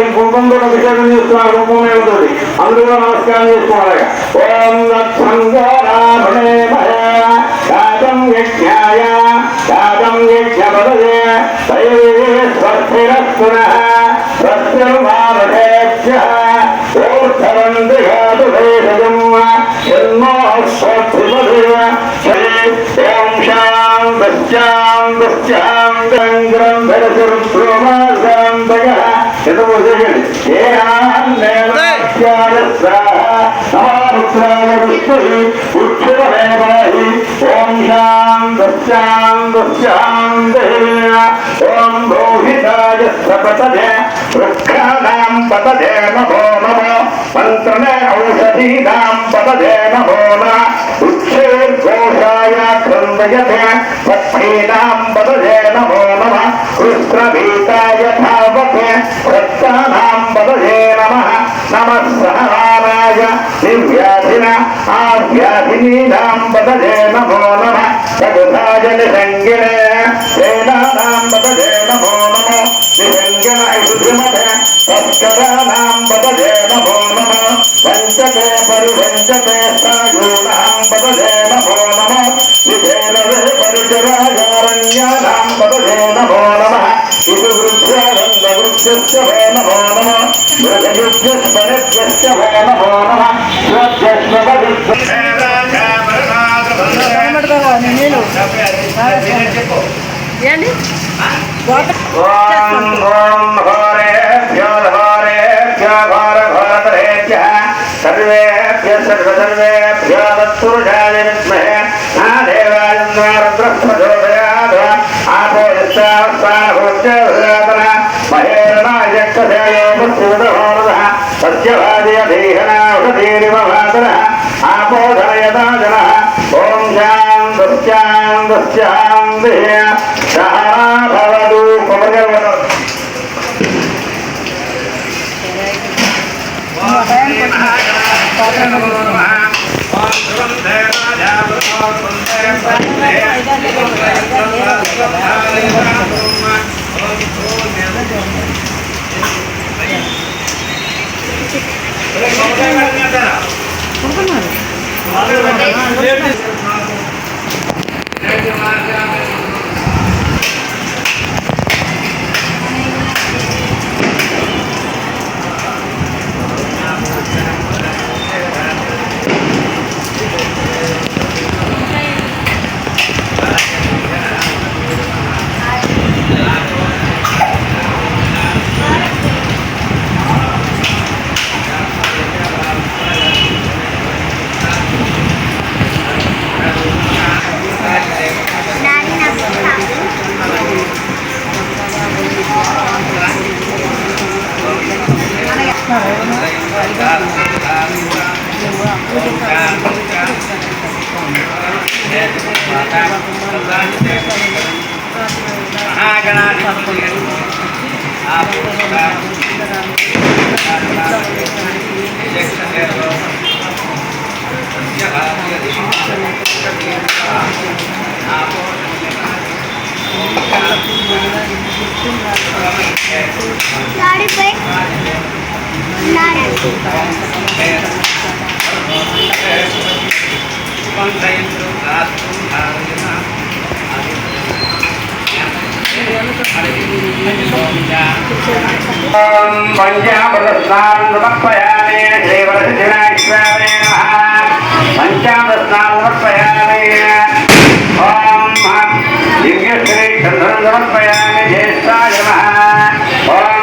ఈ కుంకుమతో అభిషేకం చేస్తున్నారు కుంకుమ ఏమిటది? అందులో నమస్కారం చేసుకోవాలి. ఓం లక్షంగోరామణే కాజం యజ్ఞాయ భేషజం జన్మో ఓం గంగ్రం ఓం శాంతశ్చాంతశ్చాంతే ఓం భూహితాయ సపతజ వృక్షాణాం పతజే నమో నమ మంత్రమే ఔషధీనాం పతజే నమో నమ వృక్షేర్ఘోషాయ క్రందయతే పక్షీనాం పతజే నమో विश्वभीता यथावत् रक्तानां पदये नमः नमः सहनाय दिव्याधिन आव्याधिनीनां पदये नमो नमः सगुधाय निषङ्गिणे सेनानां पदये नमो नमः निषङ्गिण इषुधिमते तस्कराणां पदये नमो नमः पञ्चके परिभञ्चके सायूनां पदये नमो नमः विधेनवे परिचरायारण्यानां पदये नमो नमः వృక్షస్య వే నమో నమ మృగయుజ్యస్వరస్య వే నమో నమ ఏంటి? ఓం ఓం ఘోరేభ్యో ఘోర ఘోరతరేభ్యః సర్వేభ్య సర్వ సర్వేభ్యో తత్పురుషాయ విద్మహే మహేరణాయ కథయోపస్థితహోరదః సత్యవాదీయధీహనావధీరివ వాదనః ఆపోధయదా జనః ఓం శాంతశ్చాంతశ్చాంతి సహనా భవతు కొమగవను Daddy पञ्चामृतस्नान्नमर्पयामि श्रीवरसिद्धिनाश्वरे नमः पञ्चामृतस्नान्नमर्पयामि ॐ लिङ्गश्री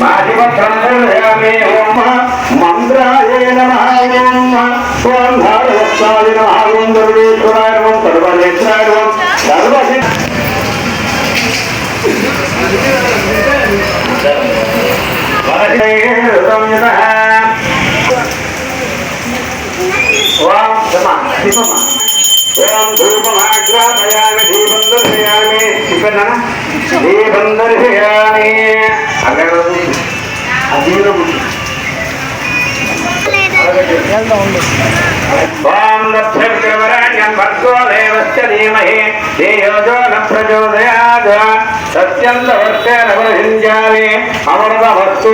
మాధిపత్రం పూజయామి ఓం మంత్రాయ నమః. ఓం ఓం భారవత్సాయ నమః ఓం దుర్వేశ్వరాయ ఓం సర్వనేత్రాయ ఓం సర్వసి ఓం సమా శివమా ఓం దీపం దర్శయామి. ఇక్కడ దీపం దర్శయామి అమృత వస్తు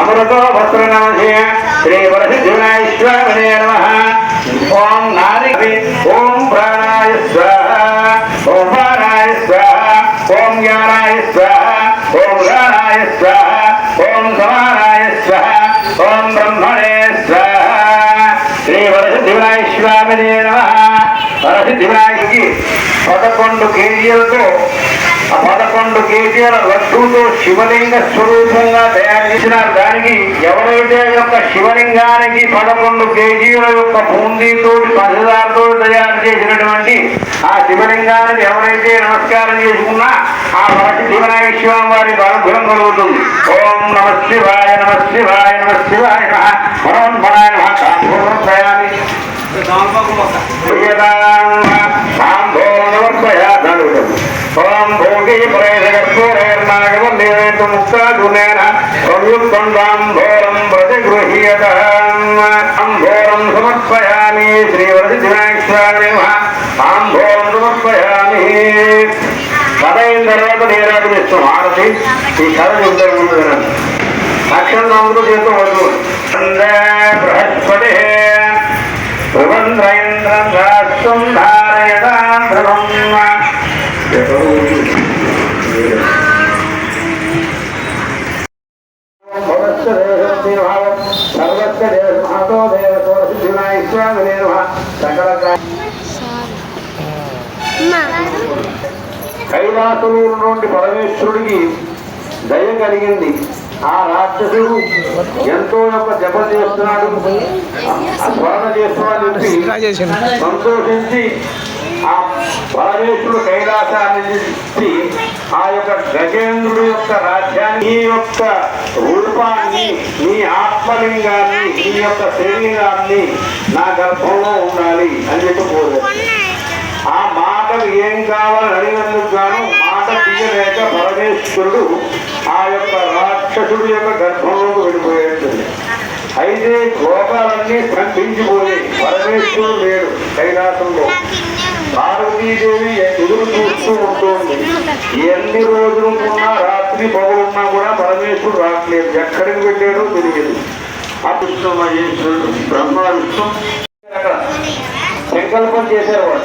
అమృతో శ్రీ వరసిద్ధినాశ్వరే నమ. ఓం నారి ఓం వరసిద్ధివినాయస్వామినే నమ వరసిద్ధివినాయకుడికి పదకొండు కేజీలతో ఆ పదకొండు కేజీల లడ్డూతో శివలింగ స్వరూపంగా తయారు చేసిన దానికి ఎవరైతే యొక్క శివలింగానికి పదకొండు కేజీల యొక్క బూందీతో పంచదారతో తయారు చేసినటువంటి ఆ శివలింగానికి ఎవరైతే నమస్కారం చేసుకున్నా ఆ వరసిద్ధి శివనాయ శివం వారికి అనుగ్రహం కలుగుతుంది. ఓం నమ శివాయ నమ శివాయ నమ శివాయ నమ మనోన్మనాయ నమ కాంభోరయామి ఓం భోగి ప్రేరకర్పూరేర్నాగమేత అంభోరం సమర్పయామి శ్రీవరసిద్ధినాయస్వామి ఆంభోరం తర్వాత నీరాజు ఇస్తాం ఆరతి ఈ కథ చెప్తారు ముందు అక్షరం అందరూ చేస్తూ వద్దు బృహస్పతి దేవభావం సర్వస్య దేవ మహతో దేవ సోరసిద్ధినాయ స్వామినే నమః. సకల కైలాసంలో ఉన్నటువంటి పరమేశ్వరుడికి దయ కలిగింది. ఆ రాక్షసుడు ఎంతో యొక్క జపం చేస్తున్నాడు. స్మరణ చేస్తున్నాడు సంతోషించి ఆ పరమేశ్వరుడు కైలాసాన్ని ఆ యొక్క గజేంద్రుడు యొక్క రాజ్యాన్ని నీ యొక్క రూపాన్ని నీ ఆత్మలింగాన్ని నీ యొక్క శరీరాన్ని నా గర్భంలో ఉండాలి అని చెప్పి ఆ మాటలు ఏం కావాలని అడిగినందుకు గాను మాట తీయలేక పరమేశ్వరుడు ఆ యొక్క రాక్షసుడు యొక్క గర్భంలోకి వెళ్ళిపోయాడు అయితే లోకాలన్నీ స్తంభించిపోయాయి పరమేశ్వరుడు లేడు కైలాసంలో. పార్వతీదేవి ఎదురు చూస్తూ ఉంటుంది. ఎన్ని రోజులు ఉన్నా రాత్రి పగులున్నా కూడా పరమేశ్వరుడు రావట్లేదు. ఎక్కడికి వెళ్ళాడో తెలియదు. అదృష్టం మహేశ్వరుడు బ్రహ్మ విష్ణు సంకల్పం చేసేవాడు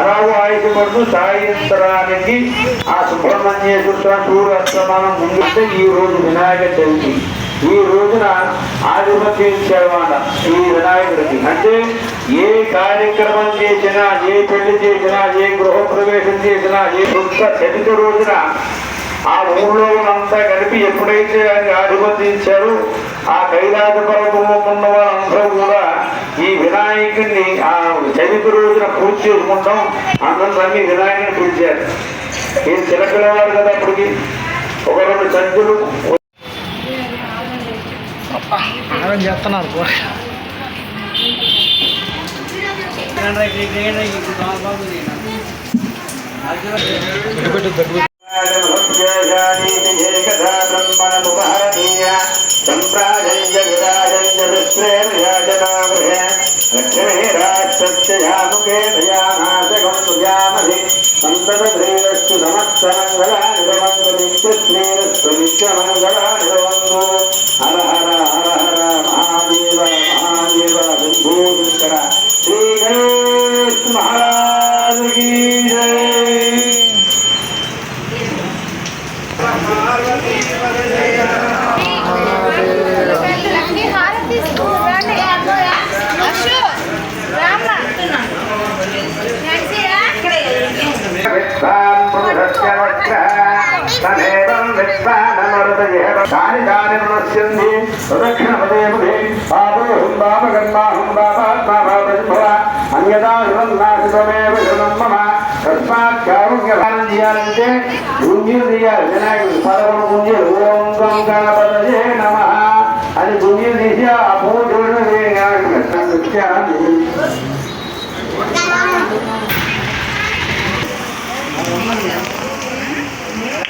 అలాగే ఆయుధపడుతూ సాయంత్రానికి ఆ సుబ్రహ్మణ్యేశ్వర స్వామి సూర్యాస్తమానం ముందుంటే ఈ రోజు వినాయక చవితి. ఈ రోజున ఆధిపత్యం ఇచ్చాడన్నమాట ఈ వినాయకుడికి. అంటే ఏ కార్యక్రమం చేసినా ఏ పెళ్ళి చేసినా ఏ గృహప్రవేశం చేసినా ఏ కొత్త చరిత్ర రోజున ఆ ఊళ్ళో అంతా కలిపి ఎప్పుడైతే ఆయన ఆధిపత్యించారో ఆ కైలాస పర్వతంలో ఉన్న వాళ్ళందరూ కూడా ఈ వినాయకుడిని ఆ చరిత్ర రోజున పూజ చేసుకుంటాం. అందరినీ వినాయకుడిని పిలిచారు ఈ చిలకలవారు కదా అప్పటికి? ఒక రెండు ఆగం చేస్తున్నారు పో. వక్రః తదేవం విశ్వానమరుదయేవ కాని కాని నమస్యంది ప్రదక్షిణపదే ముదే పాపోహం పాపకర్మాహం పాపాత్మాభావతిభవ అన్యదా శుభం నాశితమేవ శుభం మమ తస్మాత్ కారుణ్యపాలన చేయాలంటే గుంజీలు తీయాలి వినాయకుడు పదకొండు గుంజీలు ఓం గం గణపతయే నమ అని గుంజీలు తీసి ఆ పువ్వు చూడడం వినాయకుడు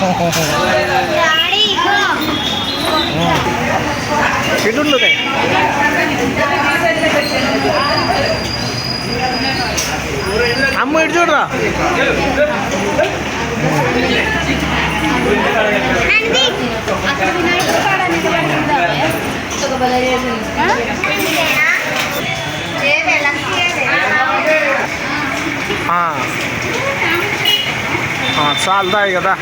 వేసేసా అమ్మ ఇటు చూడరా? నంది కదా.